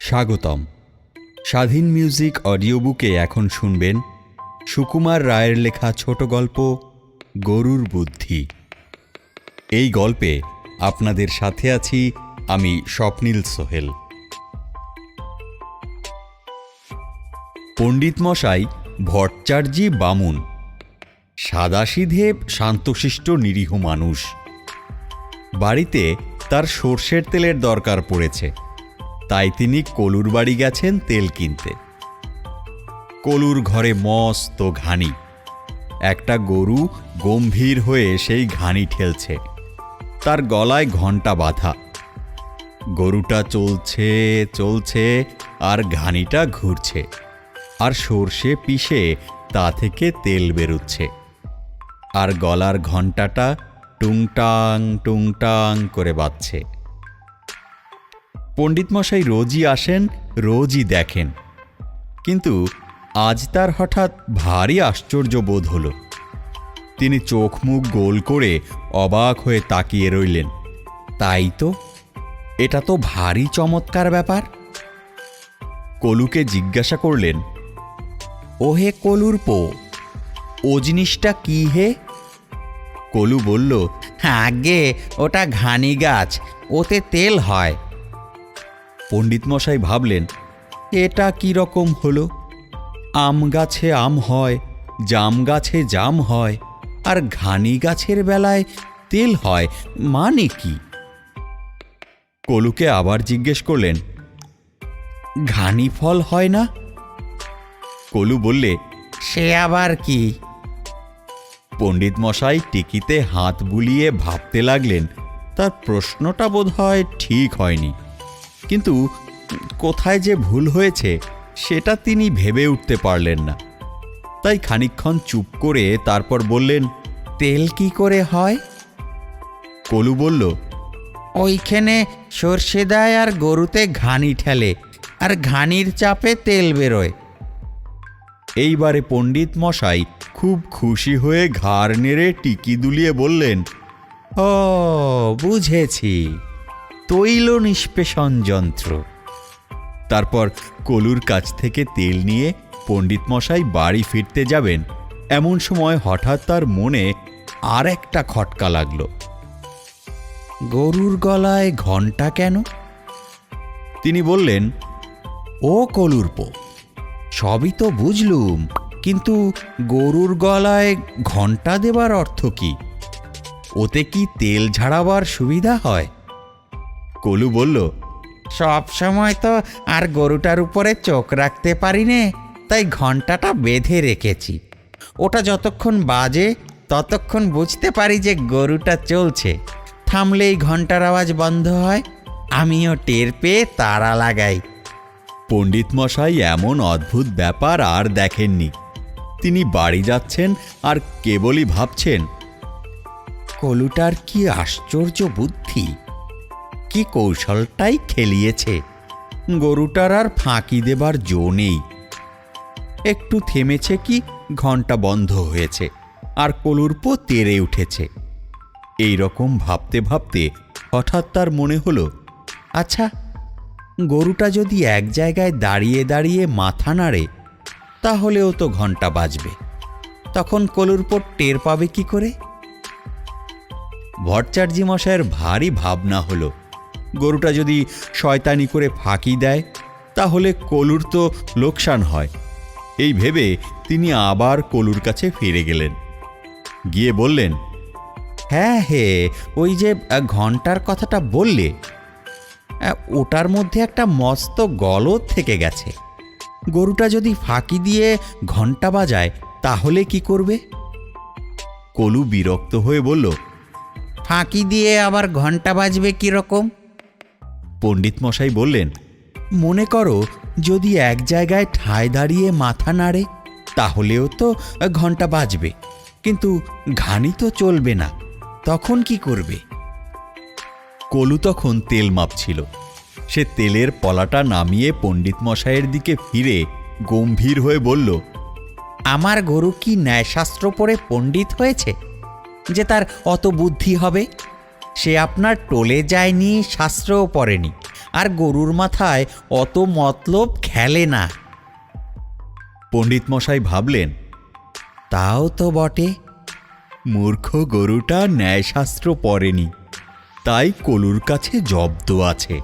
স্বাগতম। স্বাধীন music audio বুকে এখন শুনবেন সুকুমার রায়ের লেখা ছোট গল্প, গরুর বুদ্ধি। এই গল্পে আপনাদের সাথে আছি আমি স্বপ্নীল সোহেল। পণ্ডিত মশাই ভট্টাচার্যি বামুন সাদাসিধে শান্তশিষ্ট নিরীহ মানুষ। বাড়িতে তার সর্ষের তেলের দরকার পড়েছে। তাই তিনি কলুর বাড়ি গেছেন তেল কিনতে। কলুর ঘরে মস্ত ঘানি। একটা গরু গম্ভীর হয়ে সেই ঘানি ঠেলছে। তার গলায় ঘণ্টা বাঁধা। গরুটা চলছে চলছে, আর ঘানিটা ঘুরছে, আর সর্ষে পিষে তা থেকে তেল বেরোচ্ছে। আর গলার ঘণ্টাটা টুংটাং টুংটাং করে বাজছে পণ্ডিত মশাই রোজই আসেন, রোজই দেখেন। কিন্তু আজ তার হঠাৎ ভারী আশ্চর্য বোধ হল। তিনি চোখ মুখ গোল করে অবাক হয়ে তাকিয়ে রইলেন। তাই তো? এটা তো ভারী চমৎকার ব্যাপার। কলুকে জিজ্ঞাসা করলেন, ওহে কলুর পো ও জিনিসটা কি হে? কলু বলল, আগে ওটা ঘানি গাছ, ওতে তেল হয়। পণ্ডিত মশাই ভাবলেন, এটা কি রকম হলো? আম গাছে আম হয়, জাম গাছে জাম হয়, আর ঘানি গাছের বেলায় তেল হয় মানে কি? কলুকে আবার জিজ্ঞেস করলেন, ঘানি ফল হয় না? কলু বললে, সে আবার কি? পণ্ডিত মশাই টিকিতে হাত বুলিয়ে ভাবতে লাগলেন, তার প্রশ্নটা বোধহয় ঠিক হয়নি। কিন্তু কোথায় যে ভুল হয়েছে, সেটা তিনি ভেবে উঠতে পারলেন না। তাই খানিকক্ষণ চুপ করে তারপর বললেন, তেল কি করে হয়? কলু বলল, ওইখানে সর্ষে দেয় আর গরুতে ঘানি ঠেলে, আর ঘানির চাপে তেল বেরোয়। এইবারে পণ্ডিত মশাই খুব খুশি হয়ে ঘাড় নেড়ে টিকি দুলিয়ে বললেন, ও, বুঝেছি। তৈল নিষ্পেষণ যন্ত্র। তারপর কলুর কাছ থেকে তেল নিয়ে পণ্ডিত মশাই বাড়ি ফিরতে যাবেন। এমন সময় হঠাৎ তার মনে আর একটা খটকা লাগল। গরুর গলায় ঘণ্টা কেন? তিনি বললেন, ও কলুরপো সবই তো বুঝলুম, কিন্তু গরুর গলায় ঘণ্টা দেবার অর্থ কি? ওতে কি তেল ঝাড়াবার সুবিধা হয়? কলু বলল সব সময় তো আর গরুটার উপরে চোখ রাখতে পারি নে তাই ঘন্টাটা বেঁধে রেখেছি। ওটা যতক্ষণ বাজে ততক্ষণ বুঝতে পারি যে গরুটা চলছে। থামলেই ঘণ্টার আওয়াজ বন্ধ হয় আমিও টের পেয়ে তারা লাগাই। পণ্ডিত মশাই এমন অদ্ভুত ব্যাপার আর দেখেননি। তিনি বাড়ি যাচ্ছেন আর কেবলই ভাবছেন কলুটার কি আশ্চর্য বুদ্ধি। কি কৌশলটাই খেলিয়েছে। গরুটার আর ফাঁকি দেবার জো নেই। একটু থেমেছে কি ঘণ্টা বন্ধ হয়েছে, আর কলুরপো তেরে উঠেছে। এই রকম ভাবতে ভাবতে হঠাৎ তার মনে হলো আচ্ছা গরুটা যদি এক জায়গায় দাঁড়িয়ে দাঁড়িয়ে মাথা নাড়ে, তাহলেও তো ঘণ্টা বাজবে। তখন কলুরপোর টের পাবে কি করে? ভট্টাচার্যি মশাইয়ের ভারী ভাবনা হলো গরুটা যদি শয়তানি করে ফাঁকি দেয়, তাহলে কলুর তো লোকসান হয়। এই ভেবে তিনি আবার কলুর কাছে ফিরে গেলেন। গিয়ে বললেন হ্যাঁ হে, ওই যে ঘণ্টার কথাটা বললে ওটার মধ্যে একটা মস্ত গলদ থেকে গেছে। গরুটা যদি ফাঁকি দিয়ে ঘণ্টা বাজায়, তাহলে কি করবে? কলু বিরক্ত হয়ে বলল, ফাঁকি দিয়ে আবার ঘণ্টা বাজবে কি রকম পণ্ডিত মশাই বললেন, মনে করো, যদি এক জায়গায় ঠায় দাঁড়িয়ে মাথা নাড়ে, তাহলেও তো ঘণ্টা বাজবে। কিন্তু ঘানি তো চলবে না, তখন কি করবে? কলু তখন তেল মাপছিল। সে তেলের পলাটা নামিয়ে পণ্ডিত মশাইয়ের দিকে ফিরে গম্ভীর হয়ে বলল, আমার গরু কি ন্যায়শাস্ত্র পড়ে পণ্ডিত হয়েছে? যে তার অত বুদ্ধি হবে? সে আপনার টোলে যায়নি শাস্ত্রও পড়েনি। আর গরুর মাথায় অত মতলব খেলে না। পণ্ডিত মশাই ভাবলেন তাও তো বটে। মূর্খ গরুটা ন্যায়শাস্ত্র পড়েনি তাই কলুর কাছে জব্দ আছে।